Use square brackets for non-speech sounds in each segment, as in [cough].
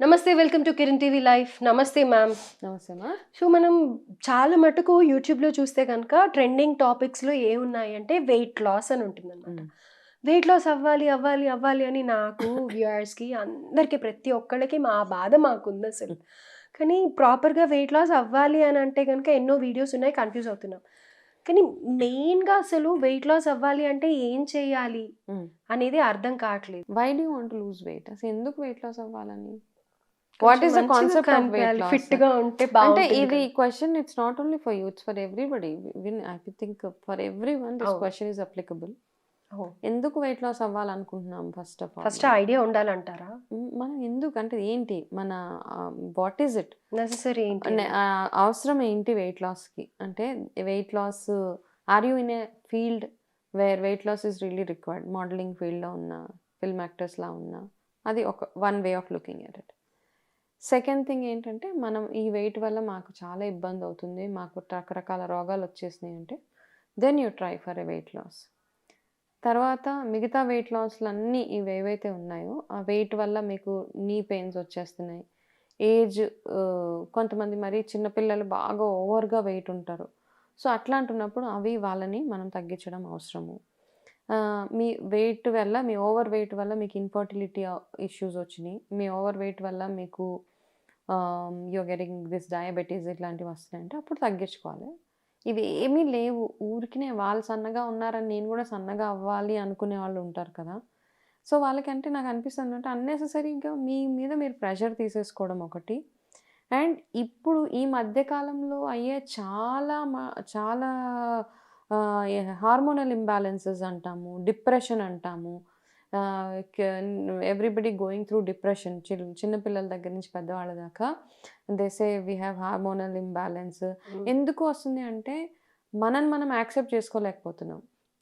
నమస్తే welcome to Kiran TV life. నమస్తే ma'am. నమస్తే మా. సో మనం చాలా మటుకు యూట్యూబ్లో చూస్తే కనుక ట్రెండింగ్ టాపిక్స్లో ఏ ఉన్నాయి అంటే వెయిట్ లాస్ అని ఉంటుంది అనమాట వెయిట్ లాస్ అవ్వాలి అవ్వాలి అవ్వాలి అని నాకు వ్యూయర్స్కి అందరికీ ప్రతి ఒక్కళ్ళకి మా బాధ మాకుంది అసలు. కానీ ప్రాపర్గా వెయిట్ లాస్ అవ్వాలి అని అంటే కనుక ఎన్నో వీడియోస్ ఉన్నాయి కన్ఫ్యూజ్ అవుతున్నాం. కానీ మెయిన్గా అసలు వెయిట్ లాస్ అవ్వాలి అంటే ఏం చేయాలి అనేది అర్థం కావట్లేదు. Why do want lose weight అసలు ఎందుకు వెయిట్ లాస్ అవ్వాలని? What is the concept of weight loss ఫిట్గా ఉంటే అంటే ఇది. Question it's not only for you it's for everybody I think for every one this. Question is applicable. ఎందుకు weight loss అవ్వాలనుకుంటున్నాం first of all first idea ఉండాలంటారా? మనం ఎందుకు అంటే ఏంటి? మన వాట్ ఈస్ ఇట్ నెససరీ ఏంటి? అవసరం ఏంటి వెయిట్ లాస్కి అంటే weight loss are you in a field where weight loss is really required modeling ఫీల్డ్లో ఉన్న ఫిల్మ్ యాక్టర్స్లా ఉన్న? అది ఒక one way of looking at it second thing ఏంటంటే మనం ఈ వెయిట్ వల్ల మాకు చాలా ఇబ్బంది అవుతుంది. మాకు రకరకాల రోగాలు వచ్చేసినాయి అంటే then you try for a weight loss తర్వాత మిగతా వెయిట్ లాస్లు అన్నీ ఇవి ఏవైతే ఉన్నాయో ఆ వెయిట్ వల్ల మీకు నీ పెయిన్స్ వచ్చేస్తున్నాయి. ఏజ్ కొంతమంది మరి చిన్నపిల్లలు బాగా ఓవర్గా వెయిట్ ఉంటారు. సో అట్లాంటి ఉన్నప్పుడు అవి వాళ్ళని మనం తగ్గించడం అవసరము. మీ వెయిట్ వల్ల మీ ఓవర్ వెయిట్ వల్ల మీకు ఇన్ఫర్టిలిటీ ఇష్యూస్ వచ్చినాయి. మీ ఓవర్ వెయిట్ వల్ల మీకు యూ గెటింగ్ దిస్ డయాబెటీస్ ఇట్లాంటివి వస్తున్నాయంటే అప్పుడు తగ్గించుకోవాలి. ఇవి ఏమీ లేవు. ఊరికినే వాళ్ళు సన్నగా ఉన్నారని నేను కూడా సన్నగా అవ్వాలి అనుకునే వాళ్ళు ఉంటారు కదా. సో వాళ్ళకంటే నాకు అనిపిస్తుంది అంటే అన్నెసెసరీగా మీ మీద మీరు ప్రెషర్ తీసేసుకోవడం ఒకటి. అండ్ ఇప్పుడు ఈ మధ్యకాలంలో అయ్యే చాలా మా చాలా హార్మోనల్ ఇంబ్యాలెన్సెస్ అంటాము డిప్రెషన్ అంటాము. ఎవ్రీబడి గోయింగ్ త్రూ డిప్రెషన్ చిన్నపిల్లల దగ్గర నుంచి పెద్దవాళ్ళ దాకా. దేసే వీ హ్యావ్ హార్మోనల్ ఇంబ్యాలెన్స్ ఎందుకు వస్తుంది అంటే మనం మనం accept చేసుకోలేకపోతున్నాం.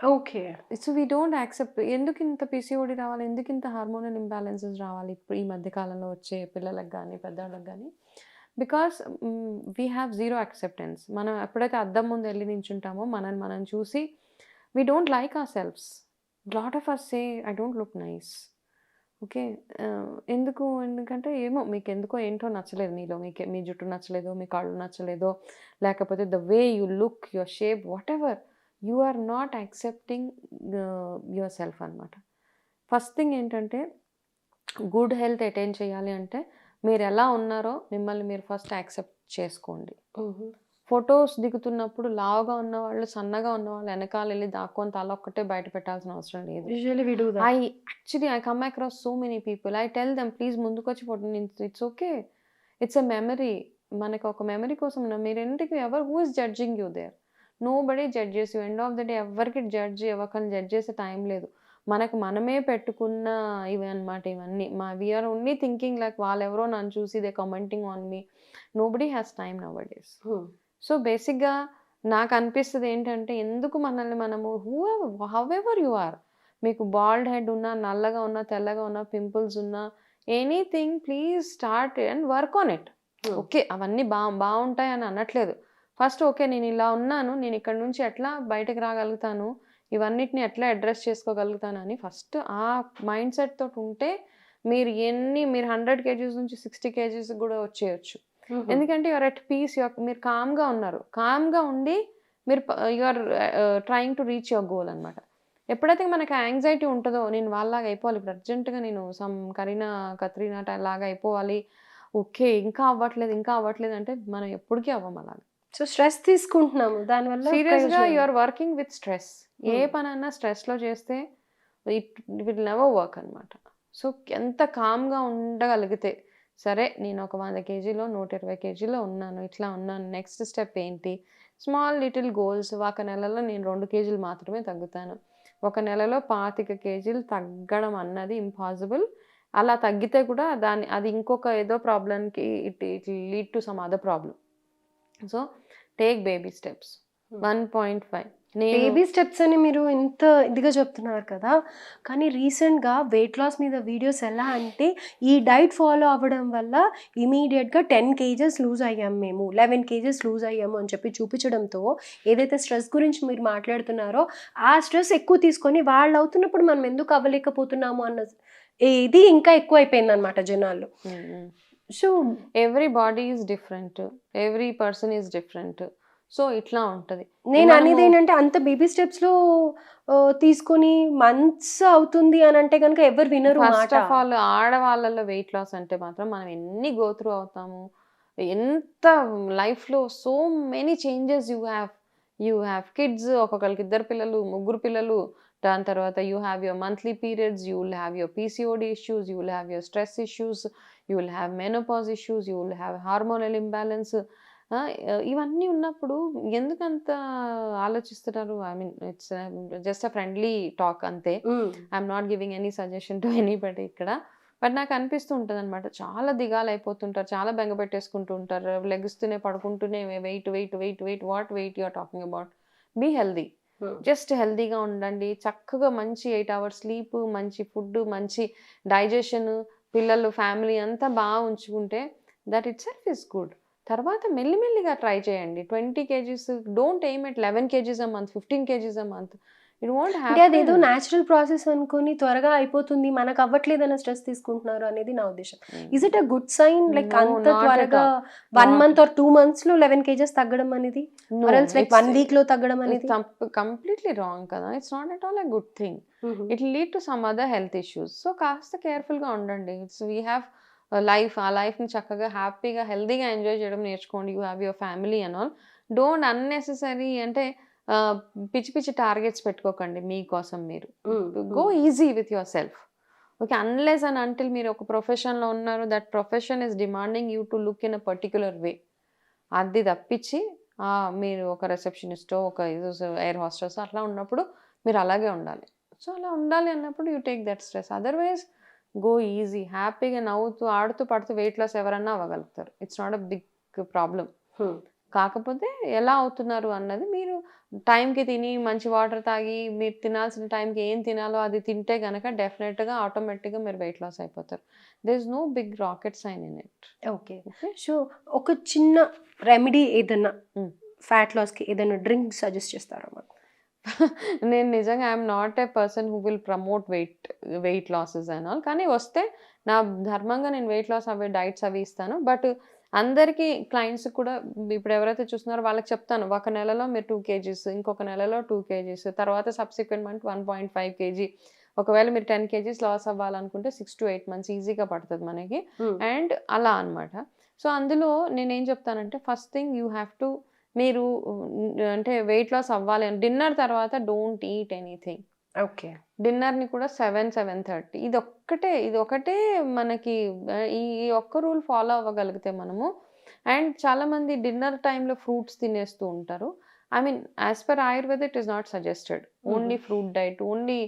Okay. So we don't accept ఎందుకు ఇంత పీసీఓడి రావాలి? ఎందుకు ఇంత హార్మోనల్ ఇంబ్యాలెన్సెస్ రావాలి? ఇప్పుడు ఈ మధ్య కాలంలో వచ్చే పిల్లలకు కానీ పెద్దవాళ్ళకి కానీ because we have zero acceptance మనం ఎప్పుడైతే అద్దం ముందు వెళ్ళి నించుంటామో మనల్ని మనం చూసి we don't like our selves lot of us say I don't look nice okay ఎందుకు? ఎందుకంటే ఏమో మీకు ఎందుకో ఏంటో నచ్చలేదు మీలో. మీకు మీ జుట్టు నచ్చలేదో మీ కాళ్ళు నచ్చలేదో లేకపోతే the way you look your shape whatever you are not accepting yourself అనమాట ఫస్ట్ థింగ్ ఏంటంటే గుడ్ హెల్త్ అటైన్ చేయాలి అంటే మీరు ఎలా ఉన్నారో మిమ్మల్ని మీరు ఫస్ట్ యాక్సెప్ట్ చేసుకోండి. ఫొటోస్ దిగుతున్నప్పుడు లావుగా ఉన్న వాళ్ళు సన్నగా ఉన్న వాళ్ళు వెనకాల వెళ్ళి దాక్కొని తల ఒక్కటే బయట పెట్టాల్సిన అవసరం లేదు. I actually I come across so many people I tell them please ముందుకు వచ్చి photo it's okay it's a memory మనకు ఒక మెమరీ కోసం ఉన్న మీరు ఎందుకు ఎవరు? Who is judging you there nobody judge చేసి ఎండ్ ఆఫ్ ద డే ఎవరికి జడ్జ్ ఎవరికైనా జడ్జ్ చేసే టైం లేదు. మనకు మనమే పెట్టుకున్న ఇవి అనమాట ఇవన్నీ. మా వీఆర్ ఓన్లీ థింకింగ్ లైక్ వాళ్ళెవరో నన్ను చూసి they commenting on me nobody has time nowadays so బేసిక్గా నాకు అనిపిస్తుంది ఏంటంటే ఎందుకు మనల్ని మనము who however you are మీకు బాల్డ్ హెడ్ ఉన్నా నల్లగా ఉన్నా తెల్లగా ఉన్నా పింపుల్స్ ఉన్నా anything please start and work on it okay అవన్నీ బా బాగుంటాయి అని అనట్లేదు. ఫస్ట్ ఓకే నేను ఇలా ఉన్నాను నేను ఇక్కడ నుంచి ఎట్లా బయటకు రాగలుగుతాను? ఇవన్నిటిని ఎట్లా అడ్రస్ చేసుకోగలుగుతాను అని ఫస్ట్ ఆ మైండ్ సెట్ తోటి ఉంటే మీరు ఎన్ని మీరు హండ్రెడ్ కేజీస్ నుంచి సిక్స్టీ కేజీస్ కూడా వచ్చేయచ్చు. ఎందుకంటే యువర్ ఎట్ పీస్ మీరు కామ్గా ఉన్నారు. కామ్గా ఉండి మీరు your trying to reach your goal అనమాట ఎప్పుడైతే మనకి యాంగ్జైటీ ఉంటుందో నేను వాళ్ళలాగా అయిపోవాలి ఇప్పుడు అర్జెంటుగా నేను సమ్ కరీనా కత్రీనా టై- లాగా అయిపోవాలి. ఓకే ఇంకా అవ్వట్లేదు ఇంకా అవ్వట్లేదు అంటే మనం ఎప్పటికీ అవ్వం అలాగా. సో స్ట్రెస్ తీసుకుంటున్నాము. దానివల్ల సీరియస్గా. You are working with stress A Hmm. పని అన్నా స్ట్రెస్లో చేస్తే ఇట్ విల్ నెవర్ వర్క్ అనమాట సో ఎంత కామ్గా ఉండగలిగితే సరే నేను ఒక వంద కేజీలో నూట ఇరవై కేజీలో ఉన్నాను ఇట్లా ఉన్నాను నెక్స్ట్ స్టెప్ ఏంటి? స్మాల్ లిటిల్ గోల్స్ ఒక నెలలో నేను రెండు కేజీలు మాత్రమే తగ్గుతాను. ఒక నెలలో పాతిక కేజీలు తగ్గడం అన్నది ఇంపాసిబుల్ అలా తగ్గితే కూడా దాని అది ఇంకొక ఏదో ప్రాబ్లంకి it it lead to some other problem so take baby steps Hmm. One point five baby steps అని మీరు ఇంత ఇదిగా చెప్తున్నారు కదా కానీ రీసెంట్గా వెయిట్ లాస్ మీద వీడియోస్ ఎలా అంటే ఈ డైట్ ఫాలో అవ్వడం వల్ల ఇమీడియట్గా టెన్ కేజెస్ లూజ్ అయ్యాం మేము. లెవెన్ కేజెస్ లూజ్ అయ్యాము అని చెప్పి చూపించడంతో ఏదైతే స్ట్రెస్ గురించి మీరు మాట్లాడుతున్నారో ఆ స్ట్రెస్ ఎక్కువ తీసుకొని వాళ్ళు అవుతున్నప్పుడు మనం ఎందుకు అవ్వలేకపోతున్నాము అన్న ఇది ఇంకా ఎక్కువ అయిపోయింది అనమాట జనాల్లో so everybody is different every person is different so ఇట్లా ఉంటది. నేను అనేది ఏంటంటే అంత బేబీ స్టెప్స్లో తీసుకొని మంత్స్ అవుతుంది అని అంటే కనుక ఎవరు వినరు ఫస్ట్ ఆఫ్ ఆల్ ఆడవాళ్ళలో వెయిట్ లాస్ అంటే మాత్రం మనం ఎన్ని గోత్రూ అవుతాము? ఎంత లైఫ్లో so many changes you have you have kids ఒక్కొక్కరికి ఇద్దరు పిల్లలు ముగ్గురు పిల్లలు దాని తర్వాత you have your monthly periods you will have your PCOD issues you will have your stress issues you will have menopause issues you will have hormonal imbalance ఇవన్నీ ఉన్నప్పుడు ఎందుకంత ఆలోచిస్తున్నారు? I mean it's just a friendly talk అంతే. I'm not giving any suggestion to anybody ఇక్కడ. But నాకు అనిపిస్తూ ఉంటుంది అనమాట చాలా దిగాలు అయిపోతుంటారు చాలా బెంగ పెట్టేసుకుంటూ ఉంటారు లెగుస్తూనే పడుకుంటూనే weight weight weight weight what weight you're talking about be healthy. Just హెల్దీగా ఉండండి. చక్కగా మంచి ఎయిట్ అవర్స్ స్లీప్ మంచి ఫుడ్ మంచి డైజెషన్ పిల్లలు ఫ్యామిలీ అంతా బాగా ఉంచుకుంటే that itself is good. తర్వాత మెల్లిమెల్లిగా ట్రై చేయండి. Twenty kgs don't aim at eleven kgs a month fifteen kgs a month it want అంటే అదేదో హ్యాపీ న్యాచురల్ ప్రాసెస్ అనుకొని త్వరగా అయిపోతుంది మనకు అవ్వట్లేదన్న స్ట్రెస్ తీసుకుంటున్నారు అనేది నా ఉద్దేశం. Is it a good sign like అంత త్వరగా. వన్ మంత్ ఆర్ టూ మంత్స్లో లెవెన్ కేజెస్ తగ్గడం అనేది? లైక్ వన్ వీక్లో తగ్గడం అనేది? కంప్లీట్లీ రాంగ్ కదా. It's not at all a good thing. It lead to some other health issues so కాస్త కేర్ఫుల్గా ఉండండి. ఇట్స్ వీ హ్యావ్ లైఫ్ ఆ లైఫ్ని చక్కగా హ్యాపీగా హెల్తీగా ఎంజాయ్ చేయడం నేర్చుకోండి. You have your family and all don't unnecessary అంటే పిచ్చి పిచ్చి టార్గెట్స్ పెట్టుకోకండి మీకోసం మీరు. Go easy with yourself okay unless and until మీరు ఒక ప్రొఫెషన్లో ఉన్నారు that profession is demanding you to look in a particular way అది తప్పించి మీరు ఒక రిసెప్షనిస్టో ఒక ఎయిర్ హాస్టల్స్ అట్లా ఉన్నప్పుడు మీరు అలాగే ఉండాలి. సో అలా ఉండాలి అన్నప్పుడు you take that stress otherwise go easy హ్యాపీగా నవ్వుతూ ఆడుతూ పడుతూ వెయిట్ లాస్ ఎవరన్నా అవ్వగలుగుతారు. It's not a big problem hmm. కాకపోతే ఎలా అవుతున్నారు అన్నది మీరు టైంకి తిని మంచి వాటర్ తాగి మీరు తినాల్సిన టైంకి ఏం తినాలో అది తింటే కనుక డెఫినెట్గా ఆటోమేటిక్గా మీరు వెయిట్ లాస్ అయిపోతారు. There is no big rocket science in it. Okay. So ఒక చిన్న రెమెడీ ఏదన్నా. ఫ్యాట్ లాస్కి ఏదైనా డ్రింక్ సజెస్ట్ చేస్తారా మాకు? [laughs] నేను నిజంగా I'm not a person who will promote weight weight losses and all. కానీ వస్తే నా ధర్మంగా నేను వెయిట్ లాస్ అవి డైట్స్ అవి ఇస్తాను. బట్ అందరికీ క్లయింట్స్ కూడా ఇప్పుడు ఎవరైతే చూస్తున్నారో వాళ్ళకి చెప్తాను. ఒక నెలలో మీరు టూ కేజీస్ ఇంకొక నెలలో టూ కేజీస్ తర్వాత subsequent month one point five kg. ఒకవేళ మీరు టెన్ కేజీస్ లాస్ అవ్వాలనుకుంటే సిక్స్ టు ఎయిట్ మంత్స్ ఈజీగా పడుతుంది మనకి. అండ్ అలా అన్నమాట. సో అందులో నేనేం చెప్తానంటే first thing you have to మీరు అంటే వెయిట్ లాస్ అవ్వాలి అని డిన్నర్ తర్వాత డోంట్ ఈట్ ఎనీథింగ్ ఓకే. డిన్నర్ని కూడా సెవెన్ సెవెన్ థర్టీ. ఇది ఒక్కటే ఇది ఒకటే మనకి ఆ, ఈ ఈ ఒక్క రూల్ ఫాలో అవ్వగలిగితే మనము. అండ్ చాలామంది డిన్నర్ టైంలో ఫ్రూట్స్ తినేస్తూ ఉంటారు. I mean as per Ayurveda it is not suggested. Only fruit diet only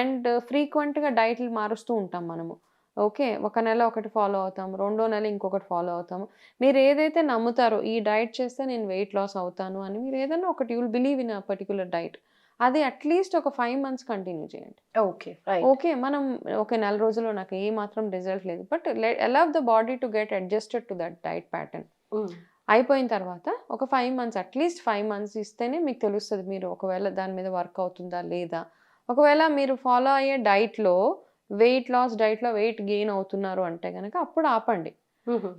and ఫ్రీక్వెంట్గా డైట్లు మారుస్తూ ఉంటాం మనము. ఓకే ఒక నెల ఒకటి ఫాలో అవుతాం రెండో నెల ఇంకొకటి ఫాలో అవుతాము మీరు ఏదైతే నమ్ముతారో ఈ డైట్ చేస్తే నేను వెయిట్ లాస్ అవుతాను అని మీరు ఏదైనా ఒకటి you'll believe in a particular diet. అది అట్లీస్ట్ ఒక ఫైవ్ మంత్స్ కంటిన్యూ చేయండి. ఓకే ఓకే మనం ఒక నెల రోజుల్లో నాకు ఏ మాత్రం రిజల్ట్ లేదు. But allow the body to get adjusted to that diet pattern అయిపోయిన తర్వాత ఒక five months at least five months ఇస్తేనే మీకు తెలుస్తుంది మీరు ఒకవేళ దాని మీద వర్క్ అవుతుందా లేదా. ఒకవేళ మీరు ఫాలో అయ్యే డైట్లో వెయిట్ లాస్ డైట్లో వెయిట్ గెయిన్ అవుతున్నారు అంటే కనుక అప్పుడు ఆపండి.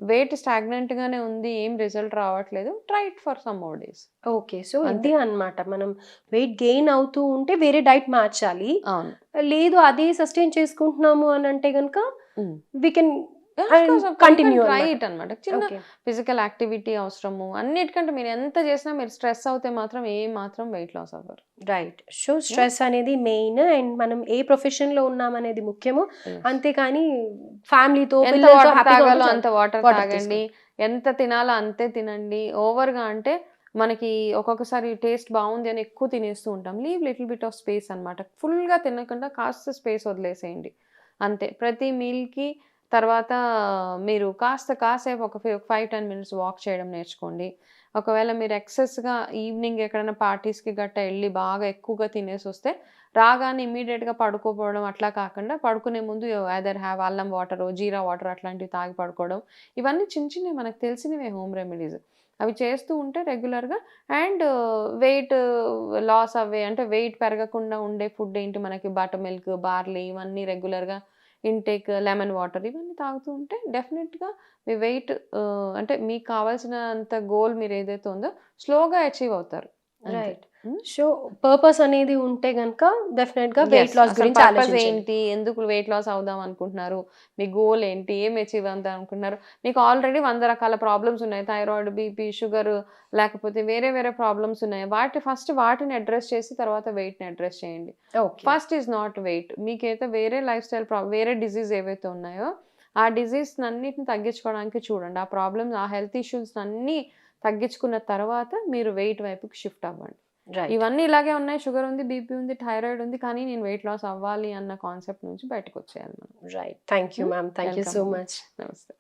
వెయిట్ స్టాగ్నెంట్గానే ఉంది ఏం రిజల్ట్ రావట్లేదు. Try it for some more days okay so అంతే. ఇది అన్నమాట. మనం వెయిట్ గెయిన్ అవుతూ ఉంటే వేరే డైట్ మార్చాలి. లేదు అదే సస్టైన్ చేసుకుంటున్నాము అని అంటే కనుక Mm. వి కెన్ అన్నమాట. ఇట్ అనమాట చిన్న ఫిజికల్ యాక్టివిటీ అవసరము అన్నిటికంటే మీరు ఎంత చేసినా మీరు స్ట్రెస్ అవుతే మాత్రం ఏ మాత్రం వెయిట్ లాస్ అవ్వరు. రైట్ సో స్ట్రెస్ అనేది మెయిన్ అండ్ మనం ఏ ప్రొఫెషన్లో ఉన్నాం అనేది ముఖ్యము అంతేకాని ఫ్యామిలీతో అంత వాటర్ తాగండి. ఎంత తినాలో అంతే తినండి. ఓవర్గా అంటే మనకి ఒక్కొక్కసారి టేస్ట్ బాగుంది అని ఎక్కువ తినేస్తూ ఉంటాం. Leave little bit of space అనమాట ఫుల్గా తినకుండా కాస్త స్పేస్ వదిలేసేయండి. అంతే. ప్రతి మీల్కి తర్వాత మీరు కాస్త కాసేపు ఒక ఫైవ్ టెన్ మినిట్స్ వాక్ చేయడం నేర్చుకోండి. ఒకవేళ మీరు ఎక్సెస్గా ఈవినింగ్ ఎక్కడైనా పార్టీస్కి గట్టా వెళ్ళి బాగా ఎక్కువగా తినేసి వస్తే రాగానే ఇమీడియట్గా పడుకోపోవడం అట్లా కాకుండా పడుకునే ముందు ఐదర్ హ్యావ్ అల్లం వాటర్ జీరా వాటర్ అట్లాంటివి తాగి పడుకోవడం. ఇవన్నీ చిన్న చిన్నవి మనకు తెలిసినవే హోమ్ రెమెడీస్. అవి చేస్తూ ఉంటే రెగ్యులర్గా అండ్ వెయిట్ లాస్ అవ్వే అంటే వెయిట్ పెరగకుండా ఉండే ఫుడ్ ఏంటి మనకి? బటర్ మిల్క్ బార్లీ ఇవన్నీ రెగ్యులర్గా ఇంటేక్ లెమన్ వాటర్ ఇవన్నీ తాగుతూ ఉంటే డెఫినెట్గా మీ వెయిట్ uh, అంటే మీకు కావాల్సినంత గోల్ మీరు ఏదైతే ఉందో స్లోగా అచీవ్ అవుతారు. రైట్ సో పర్పస్ అనేది ఉంటే గనుక డెఫినెట్గా వెయిట్ లాస్ గురించి ఏంటి? ఎందుకు వెయిట్ లాస్ అవుదాం అనుకుంటున్నారు? మీ గోల్ ఏంటి? ఏం అచీవ్ అవుదాం అనుకుంటున్నారు? మీకు ఆల్రెడీ వంద రకాల ప్రాబ్లమ్స్ ఉన్నాయి. థైరాయిడ్ బీపీ షుగర్ లేకపోతే వేరే వేరే ప్రాబ్లమ్స్ ఉన్నాయి. వాటి ఫస్ట్ వాటిని అడ్రస్ చేసి తర్వాత వెయిట్ని అడ్రస్ చేయండి. ఫస్ట్ ఈజ్ నాట్ వెయిట్ మీకైతే వేరే లైఫ్ స్టైల్ వేరే డిజీజ్ ఏవైతే ఉన్నాయో ఆ డిజీస్ అన్నిటిని తగ్గించుకోవడానికి చూడండి. ఆ ప్రాబ్లమ్స్ ఆ హెల్త్ ఇష్యూస్ అన్నీ తగ్గించుకున్న తర్వాత మీరు వెయిట్ వైపుకి షిఫ్ట్ అవ్వండి. ఇవన్నీ ఇలాగే ఉన్నాయి. షుగర్ ఉంది బీపీ ఉంది థైరాయిడ్ ఉంది. కానీ నేను వెయిట్ లాస్ అవ్వాలి అన్న కాన్సెప్ట్ నుంచి బయటకు వచ్చేయాలి మనం. Right thank you? Ma'am thank you so. Much నమస్తే.